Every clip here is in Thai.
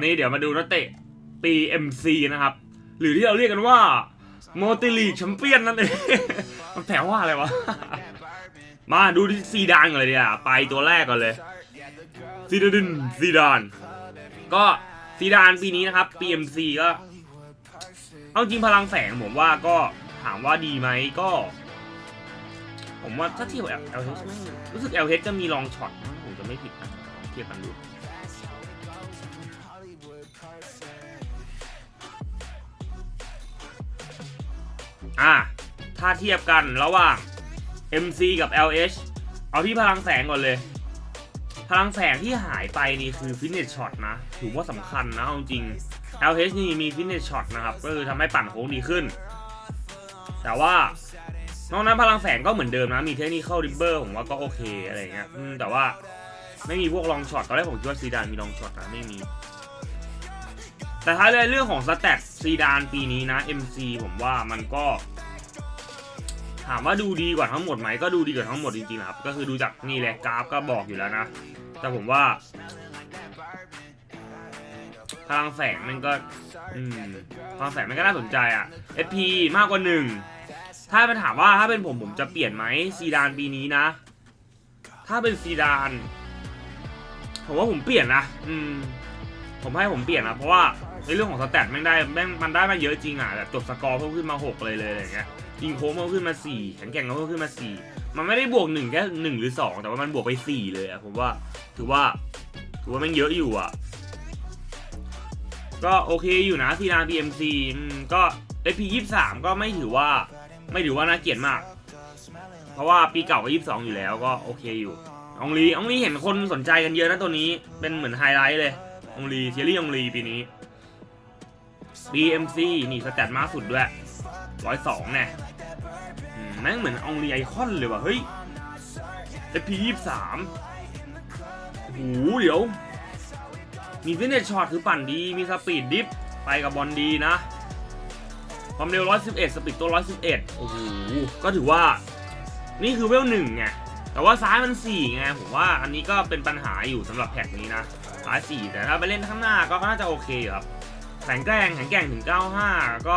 วันนี้เดี๋ยวมาดูนักเตะปี MC นะครับ หรือที่เราเรียกกันว่าโมติลีแชมเปี้ยนนั่นเอง มันแปลว่าอะไรวะ มาดูที่ซีดานก่อนเลยดีกว่าไปตัวแรกก่อนเลยซีดานซีดาน ก็ซีดานปีนี้นะครับ PMC ก็ เอาจริงพลังแฝงผมว่าก็ถามว่าดีไหมก็ ผมว่าถ้าเทียบกับ LH รู้สึก LH จะมีลองช็อตผมจะไม่ผิดนะเทียบกันดู อะถ้าเทียบกันระหว่าง MC กับ LH เอาที่พลังแสงก่อนเลย พลังแสงที่หายไปนี่คือฟิ n เน s ช็อตนะ ถือว่าสำคัญนะเอาจริง LH นี่มีฟิ n เน s ช็อตนะครับ ก็คือทำให้ปั่นโค้งดีขึ้น แต่ว่านอกนั้นพลังแสงก็เหมือนเดิมนะ มีเทคนิคเข้าริบเบอร์ผมว่าก็โอเคอะไรเงี้ยแต่ว่าไม่มีพวกลองช็อต ตอนแรกผมคิดว่าซีดานมีลองช็อตนะไม่มี แต่ถ้าในเรื่องของสแตทซีดานปีนี้นะ MC ผมว่ามันก็ ถามว่าดูดีกว่าทั้งหมดไหมก็ดูดีกว่าทั้งหมดจริงๆครับ ก็คือดูจากนี่แหละกราฟก็บอกอยู่แล้วนะ แต่ผมว่า พลังแสงมันก็พลังแสงมันก็น่าสนใจอะ SP มากกว่าหนึ่งถ้าเป็นถามว่าถ้าเป็นผมผมจะเปลี่ยนไหมซีดานปีนี้นะ ถ้าเป็นซีดาน ผมว่าผมเปลี่ยนนะ อืม ผมให้ผมเปลี่ยนนะเพราะว่าในเรื่องของสแตทแม่งได้แม่งมันได้มาเยอะจริงอะแบบจบสกอร์เพิ่มขึ้นมาหกเลยเลยอะไรอย่างเงี้ยยิงโค้งเพิ่มขึ้นมาสี่แข็งแกร่งก็เพิ่มขึ้นมาสี่มันไม่ได้บวกหนึ่งแค่หนึ่งหรือสองแต่ว่ามันบวกไปสี่เลยอะผมว่าถือว่าถือว่าแม่งเยอะอยู่อะ ก็โอเคอยู่นะทีนา PMC อืมก็ SP ยี่สามก็ไม่ถือว่าไม่ถือว่าน่าเกลียดมาก เพราะว่าปีเก่าก็ยี่สองอยู่แล้วก็โอเคอยู่องลีองลีเห็นคนสนใจกันเยอะนะตัวนี้เป็นเหมือนไฮไลท์เลย องลีเทียรี่องลีปีนี้ BMC นี่สแตทมากสุดด้วยร้อยสองแน่อืมแม่งเหมือนองรีไอคอนเลยว่ะ เฮ้ย FP ยี่สามโอ้โหเดี๋ยว มีฟินเนชช็อตคือปั่นดี มีสปีดดิฟ ไปกับบอลดีนะ ความเร็ว 111 สปีดตัว 111 โอ้โห ก็ถือว่า นี่คือเวลหนึ่งไง แต่ว่าซ้ายมัน 4 ไง ผมว่าอันนี้ก็เป็นปัญหาอยู่สำหรับแพ็กนี้นะาย 4 แต่ถ้าไปเล่นข้างหน้าก็น่าจะโอเคอยู่ครับแข็งแกร่งแข็งแกร่งถึง 95 ก็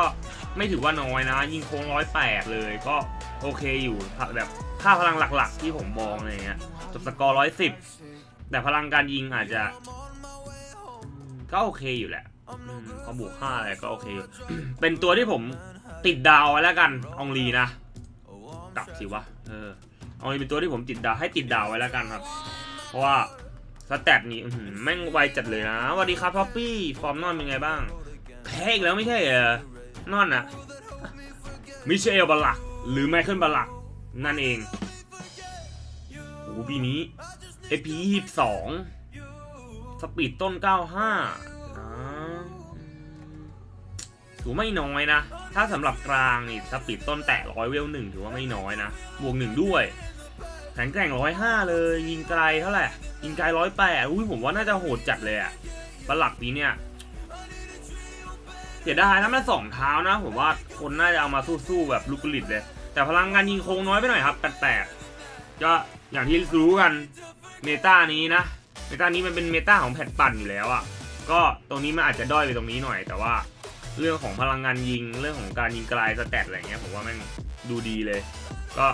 ไม่ถือว่าน้อยนะ ยิงโค้ง 108 เลยก็โอเคอยู่แบบค่าพลังหลักๆ ที่ผมมองอะไรเงี้ยจบสกอร์ 110 แต่พลังการยิงอาจจะ ก็โอเคอยู่แหละอืมพอบวก 5 อะไรก็โอเคอเป็นตัวที่ผมติดดาวไว้แล้วกันองลีนะกลับสิวะเออองลีเป็นตัวที่ผมติดดาวให้ติดดาวไว้แล้วกันครับ เพราะว่า สแตทนี่อื้อหือแม่งไวจัดเลยนะสวัสดีครับท็อปปี้ฟอร์มนอนเป็นไงบ้าง แพ้อีกแล้วไม่ใช่เหรอนอนอะมิเชลบาลักหรือไมเคิลบาลักนั่นเองโอ้โหปีนี้ AP 22สปีดต้น 95นะถือไม่น้อยนะ ถ้าสำหรับกลางนี่สปีดต้นแตะร้อยเวลหนึ่งถือว่าไม่น้อยนะ บวกหนึ่งด้วย แข็งแกร่งร้อยห้าเลย ยิงไกลเท่าไหร่ยิงไกลร้อยแปดอุ้ยผมว่าน่าจะโหดจัดเลยอะบาลักปีเนี่ยเสียดายนะมันสองเท้านะ ผมว่าคนน่าจะเอามาสู้ๆแบบลูกกลิตเลย แต่พลังงานยิงโค้งน้อยไปหน่อยครับแปลกๆก็อย่างที่รู้กันเมตานี้นะเมตานี้มันเป็นเมตาของแผ่นปั่นอยู่แล้วอะ่ะก็ตรงนี้มันอาจจะด้อยไปตรงนี้หน่อย แต่ว่าเรื่องของพลังงานยิงเรื่องของการยิงไกลสแตทอะไรเงี้ยผมว่าแม่งดูดีเลย ก็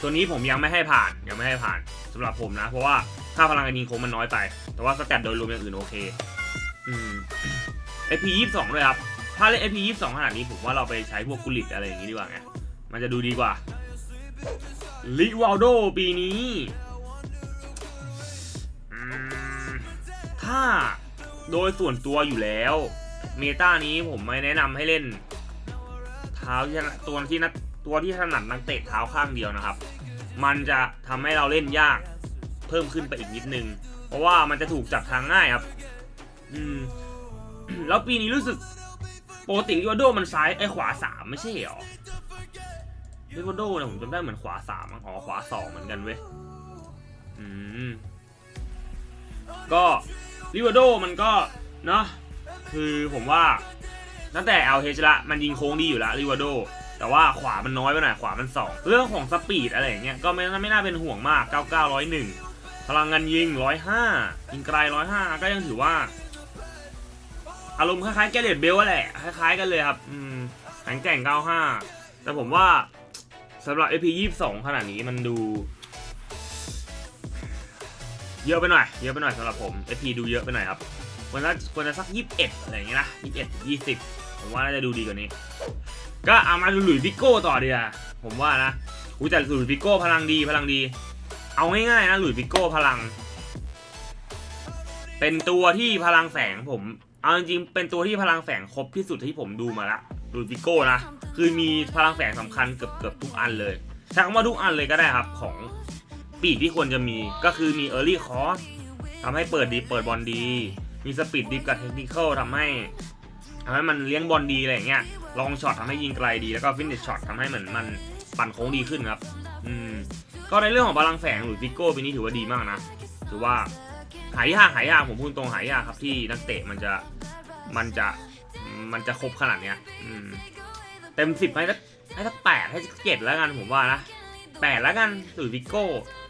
ตัวนี้ผมยังไม่ให้ผ่านยังไม่ให้ผ่านสำหรับผมนะ เพราะว่าค่าพลังงานยิงโค้งมันน้อยไป แต่ว่าสแตทโดยรวมอย่างอื่นโอเค อืม AP ยี่สองเลยครับ ถ้าเล่น AP ยี่สองขนาดนี้ผมว่าเราไปใช้พวกกุลิตอะไรอย่างนี้ดีกว่าไงมันจะดูดีกว่าลิวาลโดปีนี้ ถ้าโดยส่วนตัวอยู่แล้ว เมตานี้ผมไม่แนะนำให้เล่น เท้าที่นัดตัวที่นัด ตัวที่ถนัดนักเตะเท้าข้างเดียวนะครับ มันจะทำให้เราเล่นยากเพิ่มขึ้นไปอีกนิดนึง เพราะว่ามันจะถูกจับทางง่ายครับ อืม แล้วปีนี้รู้สึกปกติลิวาโดมันซ้ายไอ้ขวาสามไม่ใช่หรอลิวาโดเนี่ยผมจำได้เหมือนขวาสามมั้งอ๋อขวาสองเหมือนกันเว้ย อืม ก็ลิวาโดมันก็เนาะคือผมว่าตั้งแต่ LH ละมันยิงโค้งดีอยู่ล้วลิวาโด แต่ว่าขวามันน้อยไปหน่อยขวามันสองเรื่องของสปีดอะไรอย่างเงี้ยก็ไม่ไม่น่าเป็นห่วงมาก 9901 พลังงานยิงร้อยห้ายิงไกลร้อยห้าก็ยังถือว่า อารมณ์คล้ายๆแกเรตเบลแหละ คล้ายๆกันเลยครับ อืมแข็งแกร่ง 95 แต่ผมว่าสำหรับ AP 22 ขนาดนี้มันดู เยอะไปหน่อย เยอะไปหน่อยสำหรับผม AP ดูเยอะไปหน่อยครับควรจะควรจะสัก 21 อะไรอย่างเงี้ยนะ 21 20 ผมว่าน่าจะดูดีกว่านี้ ก็เอามาหลุยฟิโก้ต่อดีกว่าผมว่านะอุ้ยแต่หลุยฟิโก้พลังดีพลังดี เอาง่ายๆนะหลุยฟิโก้พลัง เป็นตัวที่พลังแฝงผม เอาจริงๆเป็นตัวที่พลังแฝงครบที่สุดที่ผมดูมาละหลุยฟิโก้นะคือมีพลังแฝงสำคัญเกือบเกือบทุกอันเลยใช้คำว่าทุกอันเลยก็ได้ครับของปีกที่ควรจะมีก็คือมี Early Cross ทำให้เปิดดีเปิดบอลดี มีสปีดดิฟกับเทคนิคอลทำให้ ทำให้มันเลี้ยงบอลดีอะไรอย่างเงี้ยลองช็อตทำให้ยิงไกลดีแล้วก็ฟินิชช็อตทำให้เหมือนมันปั่นโค้งดีขึ้นครับ อืม ก็ในเรื่องของพลังแฝงหรือฟิโก้ปีนี้ถือว่าดีมากนะ ถือว่าหายากหายากผมพูดตรงหายากครับที่นักเตะมันจะมันจะมันจะครบขนาดเนี้ย อืม เต็มสิบให้สักให้สักแปดให้สักเจ็ดแล้วกันผมว่านะแปดแล้วกันหรือฟิโก้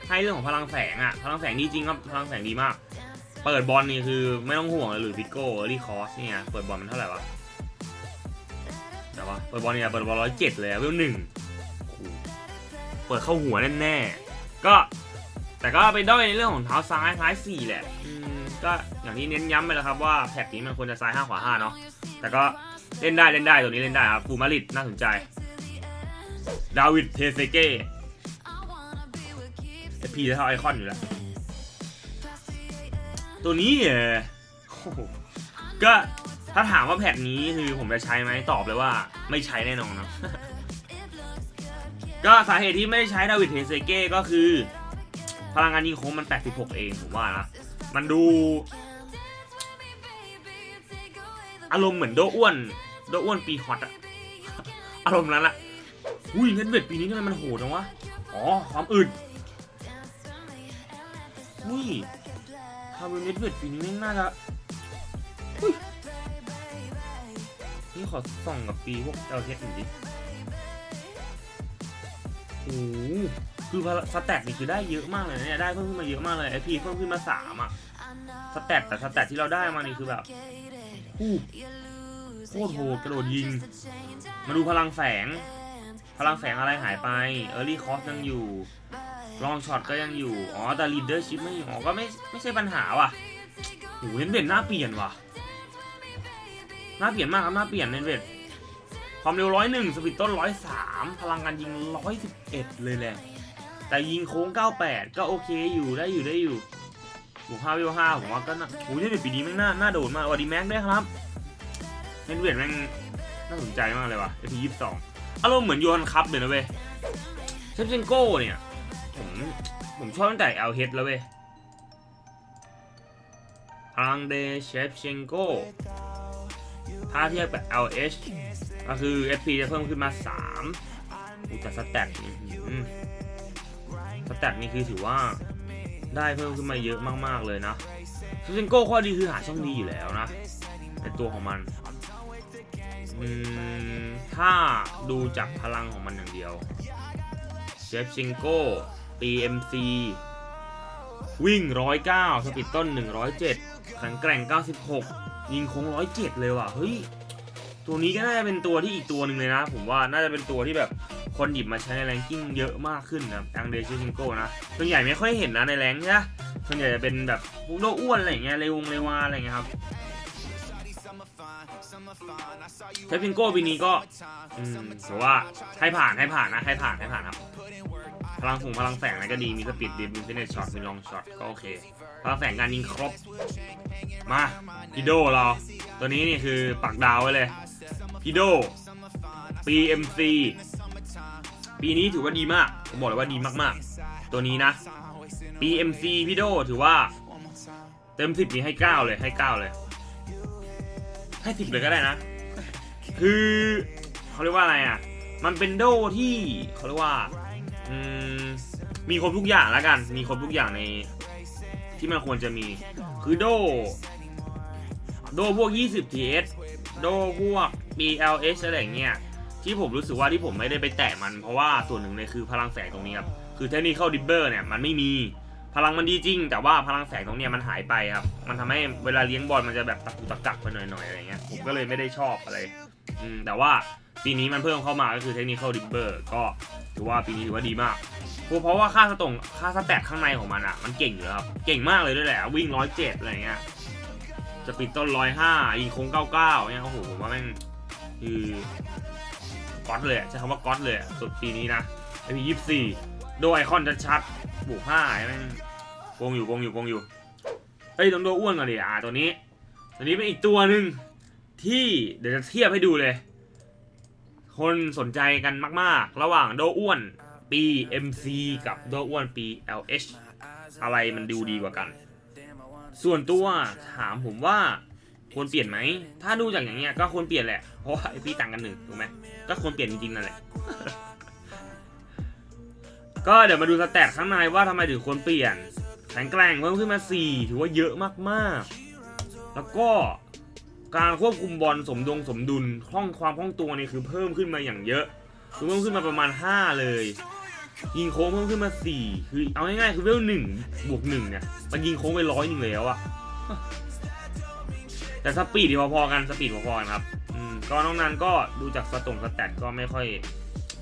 ให้เรื่องของพลังแฝงอะพลังแฝงดีจริงครับพลังแฝงดีมาก เปิดบอลนี่คือไม่ต้องห่วงเลยหรือฟิโก้รีคอสเนี่ยเปิดบอลมันเท่าไหร่วะแต่ว่าเปิดบอลเนี่ยเปิดบอลร้อยเจ็ดเลยอะเวลหนึ่งเปิดเข้าหัวแน่ๆก็แต่ก็ไปด้อยในเรื่องของเท้าซ้ายท้ายสี่แหละก็อย่างที่เน้นย้ำไปแล้วครับว่าแท็กนี้มันควรจะซ้ายห้าขวาห้าเนาะแต่ก็เล่นได้เล่นได้ตัวนี้เล่นได้ครับฟูมาริดน่าสนใจดาวิดเทเซเก้พีจะเท่าไอคอนอยู่แล้ว ตัวนี้เออก็ถ้าถามว่าแพทนี้คือผมจะใช้ไหมตอบเลยว่าไม่ใช้แน่นอนนะก็สาเหตุที่ไม่ได้ใช้ดาวิดเทเซเก้ก็คือ พลังงานยิงโค้งมัน 86 เองผมว่านะมันดู อารมณ์เหมือนโดอ้วน โดอ้วนปีฮอตอะอารมณ์นั้นอะอุ้ยเน็ตเวทปีนี้ทำไมมันโหดจังวะ อ๋อ ความอึดอุ้ย คาร์บอนเน็ตเวทปีนี้แม่งน่าจะอุ้ยนี่ขอส่องกับปีพวกเอลเทสหน่อยดิโอ้โหคือพลังสแตทนี่คือได้เยอะมากเลยนะเนี่ย ได้เพิ่มขึ้นมาเยอะมากเลยไอพีเพิ่มขึ้นมาสามอะสแตทแต่สแตทที่เราได้มานี่คือแบบอู้โคตรโหดกระโดดยิง มาดูพลังแฝง พลังแฝงอะไรหายไป Early Cross ยังอยู่ ลองช็อตก็ยังอยู่ อ๋อ แต่ Leadership ไม่อยู่อ๋อก็ไม่ไม่ใช่ปัญหาว่ะโหเน้นเวทหน้าเปลี่ยนว่ะหน้าเปลี่ยนมากครับหน้าเปลี่ยนเน้นเวทความเร็วร้อยหนึ่งสปีดต้นร้อยสามพลังการยิงร้อยสิบเอ็ดเลยแหละ แต่ยิงโค้ง98ก็โอเคอยู่ได้อยู่ได้อยู่บวก5วิว5ผมว่าก็น่าโอ้เน้นเวทปีนี้แม่งน่าน่าโดนมากวัดีแม็กด้วยครับเน้นเวทแม่งน่าสนใจมากเลยว่ะ AP 22องอารมณ์เหมือนโยนคัพเลยนะเว้ยเชฟเชนโก้เนี่ย ผมผมชอบตั้งแต่เอลเฮดแล้วเว้ยอังเดเชฟเชนโก้ถ้าเทียบกับ LH ก็คือ SP จะเพิ่มขึ้นมา3อุยแต่สแตทนี่อื้อหือสแตทนี่คือถือว่าได้เพิ่มขึ้นมาเยอะมาก ๆ เลยนะเชฟเชนโก้ข้อดีคือหาช่องดีอยู่แล้วนะในตัวของมันอืมถ้าดูจากพลังของมันอย่างเดียวเชฟชิงโก้ PMC วิ่ง109สปีดต้น107แข็งแกร่ง96ยิงโค้ง107เลยว่ะ เฮ้ย ตัวนี้ก็น่าจะเป็นตัวที่อีกตัวหนึ่งเลยนะ ผมว่าน่าจะเป็นตัวที่แบบคนหยิบมาใช้ในแรงกิ้งเยอะมากขึ้นนะอังเดชิชิงโก้นะส่วนใหญ่ไม่ค่อยเห็นนะในแรงใช่ไหมส่วนใหญ่จะเป็นแบบพวกโลอ้วนอะไรเงี้ยเรวงเรวาอะไรเงี้ยครับเทปิงโก้ปีนี้ก็อืมถือว่าให้ผ่านให้ผ่านนะให้ผ่านให้ผ่านครับ พลังผงพลังแฝงอะไรก็ดี มีสปีดดีมีฟินิชช็อต มีลองช็อต ก็โอเค พลังแฝงการยิงครบ มาพีโดเรา ตัวนี้นี่คือปักดาวไว้เลยพีโด PMC ปีนี้ถือว่าดีมาก ผมบอกเลยว่าดีมากๆ ตัวนี้นะ PMC พีโดถือว่า เต็มสิบนี้ให้เก้าเลยให้เก้าเลย ให้สิบเลยก็ได้นะ คือเขาเรียกว่าอะไรอะ มันเป็นโดที่เขาเรียกว่า อืมมีครบทุกอย่างแล้วกัน มีครบทุกอย่างใน ที่มันควรจะมี คือโด โดพวก 20 TS โดพวก BLS อะไรอย่างเงี้ย ที่ผมรู้สึกว่าที่ผมไม่ได้ไปแตะมัน เพราะว่าส่วนหนึ่งเลยคือพลังแสงตรงนี้ครับ คือเทคนิคเข้าดิบเบอร์เนี่ยมันไม่มี พลังมันดีจริง แต่ว่าพลังแสงตรงเนี้ยมันหายไปครับ มันทำให้เวลาเลี้ยงบอลมันจะแบบตะกุกตะกักไปหน่อยๆอะไรเงี้ย ผมก็เลยไม่ได้ชอบอะไร อืม แต่ว่า ปีนี้มันเพิ่มเข้ามาก็คือเทคนิค d ดิ b เบอร์ก็ถือว่าปีนี้ถือว่าดีมากเพราะว่าค่าสตรงค่าสแตทข้างในของมันอะ มันเก่งอยู่แล้วครับ เก่งมากเลยด้วยแหละ วิ่งร้อยเจ็ดอะไรเงี้ยจะปิดต้นร้อยห้ายิงโค้งเก้าเก้าเนี่ยโอ้โหผมว่าแม่งคือก๊อตเลยใช้คำว่าก๊อตเลยสุดปีนี้นะไอพียี่สี่โดไอคอนชัดๆบวกห้าแม่งโกงอยู่โกงอยู่โกงอยู่เอ้ยต้องโดอ้วนก่อนดิอ่าตัวนี้ ตัวนี้เป็นอีกตัวหนึ่งที่เดี๋ยวจะเทียบให้ดูเลย คนสนใจกันมาก ๆ ระหว่างโดอ้วนปี MC กับโดอ้วนปี LH อะไรมันดูดีกว่ากัน ส่วนตัวถามผมว่าควรเปลี่ยนไหม ถ้าดูจากอย่างเงี้ยก็ควรเปลี่ยนแหละ เพราะว่าไอพี่ต่างกันหนึ่งถูกไหมก็ควรเปลี่ยนจริงๆนั่นแหละ ก็เดี๋ยวมาดูสแตทข้างในว่าทำไมถึงควรเปลี่ยน แข็งแกร่งเพิ่มขึ้นมา 4 ถือว่าเยอะมากๆ แล้วก็ การควบคุมบอลสมดงสมดุลคล่องความคล่องตัวนี่คือเพิ่มขึ้นมาอย่างเยอะคือเพิ่มขึ้นมาประมาณ 5 เลย ยิงโค้งเพิ่มขึ้นมา 4 คือเอาง่ายๆคือเวลหนึ่งบวกหนึ่งเนี่ยมันยิงโค้งไปร้อยหนึ่งแล้วอะแต่สปีดพอๆกันสปีดพอๆกันครับอืมก็นอกนั้นก็ดูจากสตงสแตทก็ไม่ค่อย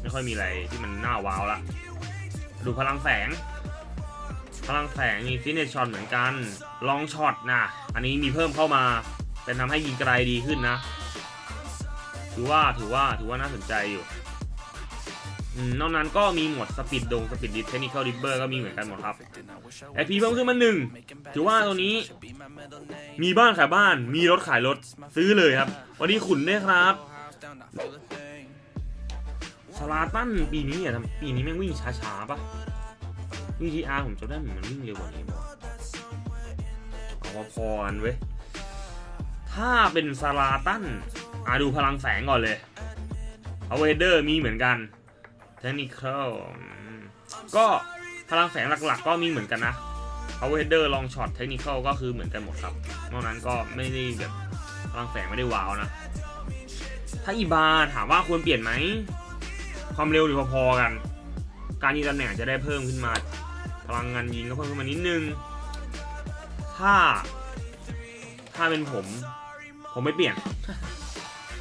ไม่ค่อยมีอะไรที่มันน่าว้าวละดูพลังแสง พลังแสงมีฟินเนชช็อตเหมือนกันลองช็อตนะอันนี้มีเพิ่มเข้ามา เป็นทำให้ยิงไกลดีขึ้นนะ ถือว่าถือว่าถือว่าน่าสนใจอยู่อืมนอกนั้นก็มีหมวดสปีดดงสปีดดิฟเทคนิคอลดิเบอร์ก็มีเหมือนกันหมดครับไอพีเพิ่มขึ้นมาหนึ่งถือว่าตัวนี้ มีบ้านขายบ้าน มีรถขายรถซื้อเลยครับวันนี้ขุนด้วยครับสลาตันปีนี้อะทำปีนี้แม่งวิ่งช้าๆปะ VTR ผมจำได้เหมือนมันวิ่งเร็วกว่านี้มั้งเอาพอๆกันเว้ย ถ้าเป็นสลาตันอะดูพลังแสงก่อนเลยเอาเวเดอร์มีเหมือนกันเทคนิคก็พลังแสงหลักๆ ก็มีเหมือนกันนะเอาเวเดอร์ลองช็อตเทคนิคก็คือเหมือนกันหมดครับ นอกนั้นก็ไม่ได้แบบพลังแสงไม่ได้ว้าวนะ ถ้าอีบาถามว่าควรเปลี่ยนไหม ความเร็วหรือพอๆกัน การยิงตำแหน่งจะได้เพิ่มขึ้นมา พลังงานยิงก็เพิ่มขึ้นมานิดนึง ถ้า ถ้าเป็นผม ผมไม่เปลี่ยน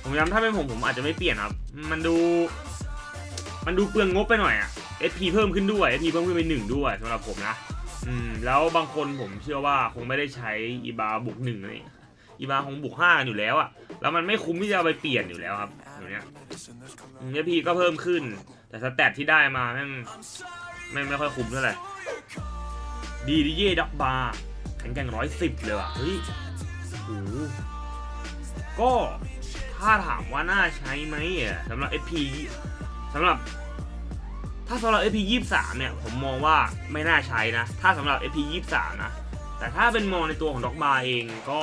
ผมย้ำถ้าเป็นผมผมอาจจะไม่เปลี่ยนครับ มันดู มันดูเปลืองงบไปหน่อยอะ SP เพิ่มขึ้นด้วย SP เพิ่มขึ้นไปหนึ่งด้วยสำหรับผมนะ อืม แล้วบางคนผมเชื่อว่าคงไม่ได้ใช้อีบาบุกหนึ่งอะไรอย่างเงี้ยอีบาคงบุกห้ากันอยู่แล้วอะแล้วมันไม่คุ้มที่จะเอาไปเปลี่ยนอยู่แล้วครับอย่างเนี้ยเอพีก็เพิ่มขึ้น แต่สแตทที่ได้มาแม่งไม่งไม่ค่อยคุ้มเท่าไหร่ดีดีเย่ด็อกบาร์แข็งแกร่งร้อยสิบเลยว่ะ เฮ้ยโอ้โห ก็ถ้าถามว่าน่าใช้ไหมอะสำหรับ FP สำหรับถ้าสำหรับ FP 23เนี่ย ผมมองว่าไม่น่าใช้นะ ถ้าสำหรับ FP 23นะ แต่ถ้าเป็นมองในตัวของด็อกบาเองก็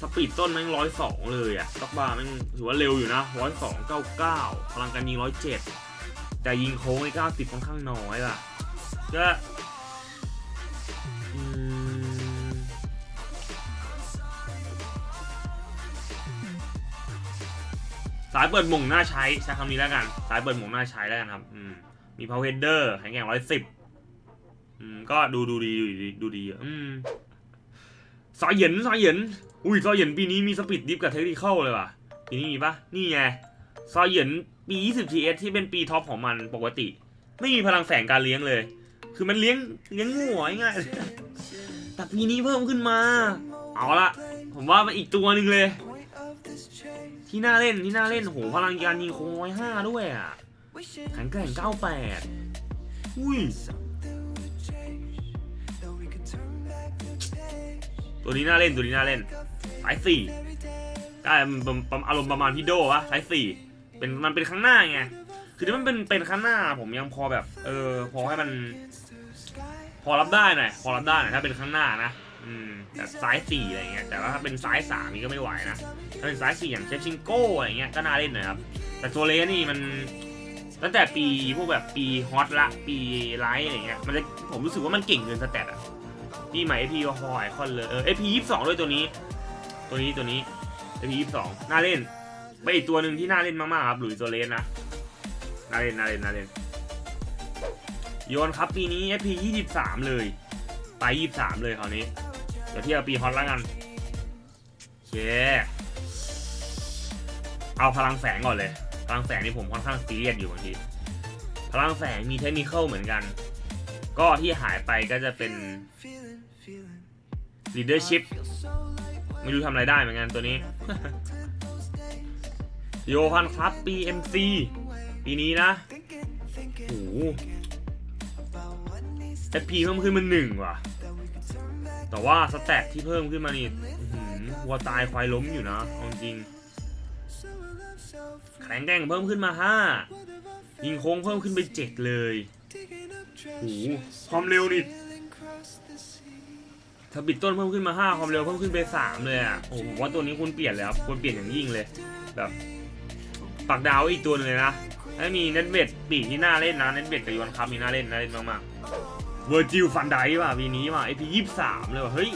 สปีดต้นแม่งร้อยสองเลยอะด็อกบาแม่งถือว่าเร็วอยู่นะร้อยสองเก้าเก้าพลังการยิงร้อยเจ็ดแต่ยิงโค้งไอ้เก้าสิบค่อนข้างน้อยล่ะ ก็ สายเปิดหม่งน่าใช้ใช้คำนี้แล้วกัน สายเปิดหม่งน่าใช้แล้วกันครับอืมมีพาวเวเดอร์แข็งแกร่งร้อยสิบอืมก็ดูดูดีดูดีดูดีอะอืมซอยเหยินซอยเหยินอุ้ยซอยเหยินปีนี้มีสปีดดิฟกับเทคนิคอลเลยว่ะปีนี้มีปะนี่ไงซอยเหยินปี20 TS ที่เป็นปีท็อปของมันปกติ ไม่มีพลังแฝงการเลี้ยงเลย คือมันเลี้ยงเลี้ยงงัวง่ายแต่ปีนี้เพิ่มขึ้นมา เอาละผมว่ามันอีกตัวหนึ่งเลย ที่น่าเล่นที่น่าเล่นโหพลังการยิงโค้งร้อยห้าด้วยอะแข็งแกร่ง98อุ้ยตัวนี้น่าเล่นตัวนี้น่าเล่นสายสี่ได้อารมณ์ประมาณพี่โดวะสายสี่เป็นมันเป็นข้างหน้าไงคือถ้ามันเป็นเป็นข้างหน้าผมยังพอแบบ เออพอให้มัน พอรับได้หน่อยพอรับได้หน่อยถ้าเป็นข้างหน้านะ อืมแต่ซ้ายสี่อะไรเงี้ยแต่ว่าถ้าเป็นซ้ายสามนี่ก็ไม่ไหวนะถ้าเป็นซ้ายสี่อย่างเชฟชิงโก้อะไรเงี้ยก็น่าเล่นหน่อยครับ แต่ตัวเลนี่มันตั้งแต่ปีพวกแบบปีฮอตละปีไลท์อะไรเงี้ยมันจะผมรู้สึกว่ามันเก่งเกินสแตทอะปีใหม่ AP ก็พอไอคอนเลยเออ AP ยี่สิบสองด้วยตัวนี้ ตัวนี้ตัวนี้ AP ยี่สิบสองน่าเล่นไปอีกตัวหนึ่งที่น่าเล่นมากๆครับหลุยส์โซเลสนะน่าเล่นน่าเล่นน่าเล่นโยนครับปีนี้ FP 23 เลย ไป 23 เลยคราวนี้ เดี๋ยวเที่ยบปีฮอตแล้วกันโอเคเอาพลังแฝงก่อนเลย พลังแฝงนี่ผมค่อนข้างซีเรียสอยู่บางที พลังแฝงมีเทคนิคเหมือนกัน ก็ที่หายไปก็จะเป็น leadership ไม่รู้ทำอะไรได้เหมือนกันตัวนี้โยพันครับ BMC ปีนี้นะโอ้โห FP เพิ่มขึ้นมาหนึ่งว่ะ แต่ว่าสแตทที่เพิ่มขึ้นมานี่หัวตายควายล้มอยู่นะเอาจริงแข็งแกร่งเพิ่มขึ้นมาห้ายิงโค้งเพิ่มขึ้นไปเจ็ดเลยโอ้โหความเร็วนี่ถ้าบิดต้นเพิ่มขึ้นมาห้าความเร็วเพิ่มขึ้นไปสามเลยอะ โอ้โหผมว่าตัวนี้ควรเปลี่ยนแล้วครับควรเปลี่ยนอย่างยิ่งเลย แบบปักดาวอีกตัวหนึงเลยนะถ้มีเน็ตเบ็ดปีกที่น่าเล่นนะ เน็ตเบ็ดกับยอนคัพมีน่าเล่นน่าเล่นมากๆ เวอร์จิลฟันไดว่ะปีนี้ว่ะไอพียี่สามเลยว่ะเฮ้ย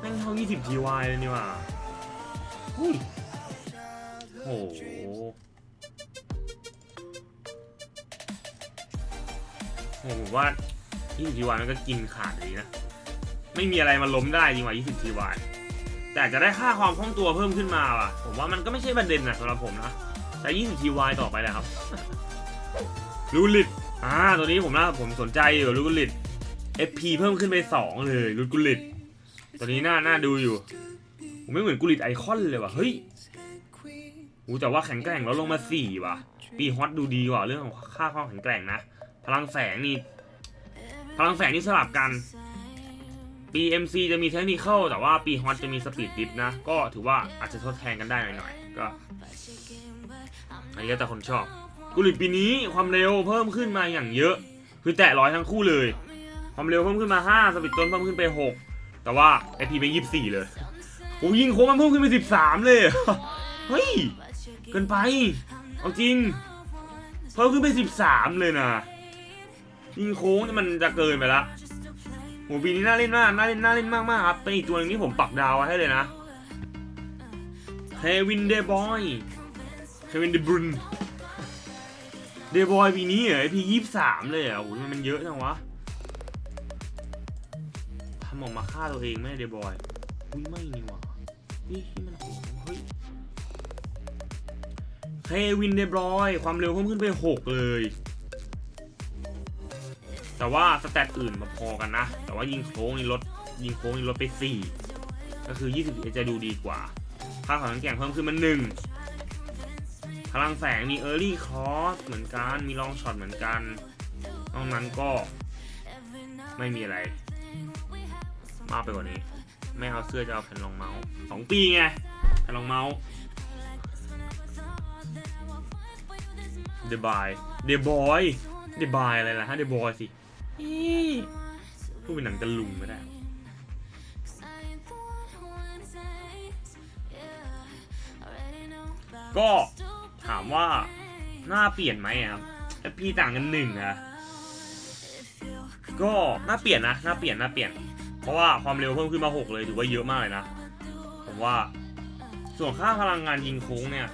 แม่งเท่ายี่สิบทีวายเลยนี่ว่ะหุ้ยโอ้โหโอ้โหผมว่ายี่สิบทีวายมันก็กินขาดเลยนะ ไม่มีอะไรมาล้มได้จริงว่ะ20ทีวายแต่จะได้ค่าความคล่องตัวเพิ่มขึ้นมาว่ะ ผมว่ามันก็ไม่ใช่ประเด็นนะสำหรับผมนะ แต่ 20ทีวายต่อไปแหละครับลูลิต อ่าตัวนี้ผมนะผมสนใจอยู่ลูลิต FP เพิ่มขึ้นไป 2 เลยลูกุลิต ตัวนี้น่าน่าดูอยู่ ผมไม่เหมือนกุลิตไอคอนเลยว่ะ เฮ้ยอูแต่ว่าแข็งแกร่งลดลงมา 4 ว่ะ ปีฮอตดูดีกว่าเรื่องของค่าความแข็งแกร่งนะ พลังแฝงนี่ พลังแฝงนี่สลับกัน BMC จะมีเทคนิคเข้าแต่ว่าปีฮอตจะมีสปีดดิฟนะ ก็ถือว่าอาจจะทดแทนกันได้หน่อยๆ ก็อันนี้ก็แต่คนชอบ กุลิตปีนี้ความเร็วเพิ่มขึ้นมาอย่างเยอะ คือแตะร้อยทั้งคู่เลย ความเร็วเพิ่มขึ้นมา 5 สปีดต้นเพิ่มขึ้นไป 6 แต่ว่าไอพีเป็น24เลยโอ้ยิงโค้งมันเพิ่มขึ้นไป 13 เลย เฮ้ย เกินไป เอาจริง เพิ่มขึ้นไป 13 เลยนะ ยิงโค้งนี่มันจะเกินไปละโหปีนี้น่าเล่นมาก น่าเล่น น่าเล่นมากมากครับ เป็นอีกตัวหนึงที่ผมปักดาวให้เลยนะเฮวินเดบอยเฮวินเดบรุน เดบอยปีนี้เหรอพียี่สามเลยเหรอะโอ้ยมันเยอะจังวะทำออกมาฆ่าตัวเองไหมเดบอยอุ้ยไม่นี่หว่าเฮ้ยที่มันโหดเฮ้ยเฮวินเดบอย ความเร็วเพิ่มขึ้นไปหกเลย แต่ว่าสแตทอื่นมาพอกันนะ แต่ว่ายิงโค้งนี่ลดยิงโค้งนี่ลดไป4ก็คือ20จะดูดีกว่าค่าของแข่งเพิ่มขึ้นมา1 พลังแสงมี Early Cross เหมือนกัน มีลองช็อตเหมือนกันนอกนั้นก็ไม่มีอะไร มากไปกว่านี้ ไม่เอาเสื้อจะเอาแผ่นรองเมาส์สองปีไงแผ่นรองเมาส์ The Boy The Boy The Boy อะไรล่ะฮะ The Boy สิพูดเป็นหนังตะลุงไม่ได้ก็ ถามว่าหน้าเปลี่ยนไหมครับพี่ต่างกันหนึ่งอะก็หน้าเปลี่ยนนะหน้าเปลี่ยนหน้าเปลี่ยน เพราะว่าความเร็วเพิ่มขึ้นมาหกเลยถือว่าเยอะมากเลยนะผมว่าส่วนค่าพลังงานยิงโค้งเนี่ย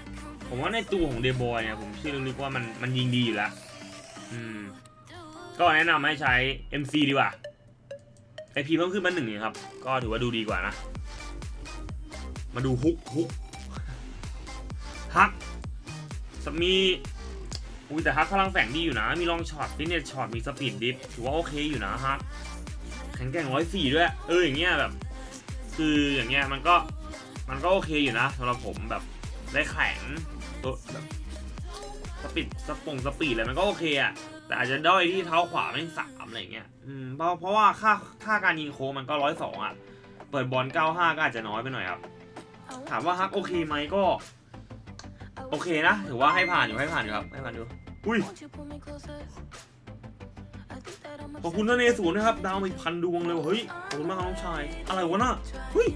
ผมว่าในตัวของเดบอยเนี่ยผมเชื่อลึกว่ามันมันยิงดีอยู่แล้วอืมก็แนะนำให้ใช้ MC ดีกว่า IP เพิ่มขึ้นมาหนึ่งนะครับ ก็ถือว่าดูดีกว่านะ มาดูฮุกฮุกฮัก มีอุ้ยแต่ฮักพลังแฝงดีอยู่นะ มีลองช็อตฟิตเนสช็อตมีสปีดดิฟถือว่าโอเคอยู่นะฮักแข็งแกร่งร้อยสี่ด้วยเอออย่างเงี้ยแบบ คืออย่างเงี้ยมันก็มันก็โอเคอยู่นะสำหรับผมแบบได้แข็งตัวแบบสปีดสปงสปีดอะไรมันก็โอเคอะแต่อาจจะด้อยที่เท้าขวาแม่งสามอะไรเงี้ยอืมเพราะเพราะว่าค่าค่าการยิงโค้งมันก็ร้อยสองอะเปิดบอลเก้าห้าก็อาจจะน้อยไปหน่อยครับถามว่าฮักโอเคไหมก็ โอเคนะ ถือว่าให้ผ่านอยู่ให้ผ่านอยู่ครับให้ผ่านอยู่อุ้ยขอบคุณนะเนศูนย์นะครับ ดาวมาอีกพันดวงเลยเฮ้ยขอบคุณมากครับน้องชาย อะไรวะน่ะเฮ้ย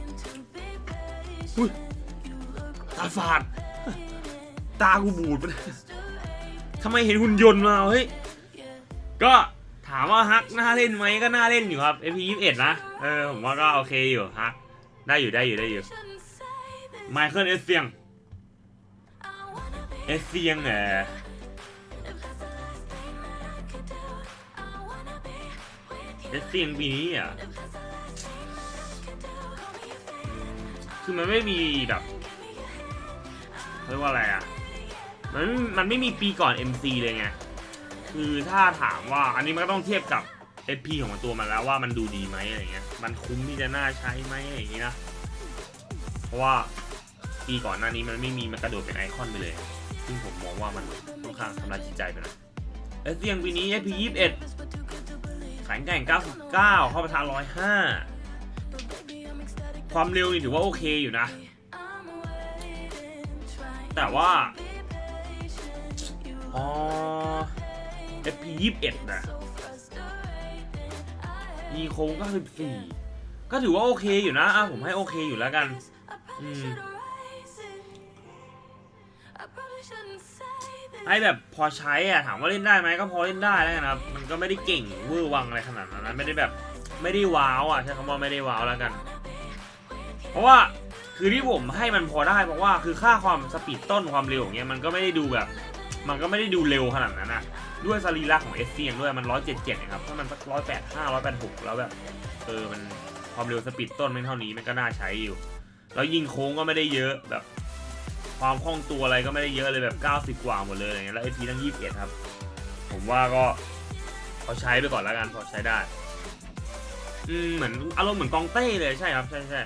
อุ้ยตาฝาด ตากูบูดไปทำไมเห็นหุ่นยนต์มาเฮ้ยก็ถามว่าฮักน่าเล่นไหมก็น่าเล่นอยู่ครับ MP 21นะเออผมว่าก็โอเคอยู่ฮักได้อยู่ได้อยู่ได้อยู่ไมเคิลเอสเซียง เอสเซียงเออเอสซีปีนี้อะ คือมันไม่มีแบบเรียกว่าอะไรอะ มันมันไม่มีปีก่อน MC เลยไง คือถ้าถามว่าอันนี้มันก็ต้องเทียบกับ SP ของตัวมันแล้วว่ามันดูดีไหมอะไรเงี้ย มันคุ้มที่จะน่าใช้ไหมอะไรอย่างงี้นะ เพราะว่าปีก่อนหน้านี้มันไม่มีมันกระโดดเป็นไอคอนไปเลย ซึ่งผมมองว่ามันค่อนข้างทำลายจิตใจไปหนะเอสยังปีนี้ SP 21แข็งแกร่ง 99 เข้าประทาน 105 ความเร็วนี่ถือว่าโอเคอยู่นะ แต่ว่า อ๋อ FP 21นะมีโค้ง94ก็ถือว่าโอเคอยู่นะอะผมให้โอเคอยู่แล้วกัน อืม ให้แบบพอใช้อะถามว่าเล่นได้ไหมก็พอเล่นได้แล้วกันครับ มันก็ไม่ได้เก่งเวอร์วังอะไรขนาดนั้นไม่ได้แบบไม่ได้ว้าวอะใช้คำว่าไม่ได้ว้าวแล้วกัน เพราะว่าคือที่ผมให้มันพอได้เพราะว่าคือค่าความสปีดต้นความเร็วอย่างเงี้ยมันก็ไม่ได้ดูแบบ มันก็ไม่ได้ดูเร็วขนาดนั้นนะด้วยสรีระของเอสเซียด้วยมันร้อยเจ็ดเจ็ดนะครับถ้ามันสักร้อยแปดห้าร้อยแปดหกแล้วแบบเออมันความเร็วสปีดต้นไม่เท่านี้มันก็น่าใช้อยู่ แล้วยิงโค้งก็ไม่ได้เยอะแบบ ความคล่องตัวอะไรก็ไม่ได้เยอะเลยแบบ 90 กว่าหมดเลยอะไรเงี้ยแล้วไอพีตั้ง 21 ครับ ผมว่าก็พอใช้ไปก่อนแล้วกันพอใช้ได้ อืมเหมือนอารมณ์เหมือนกองเต้เลยใช่ครับ ใช่ใช่ใช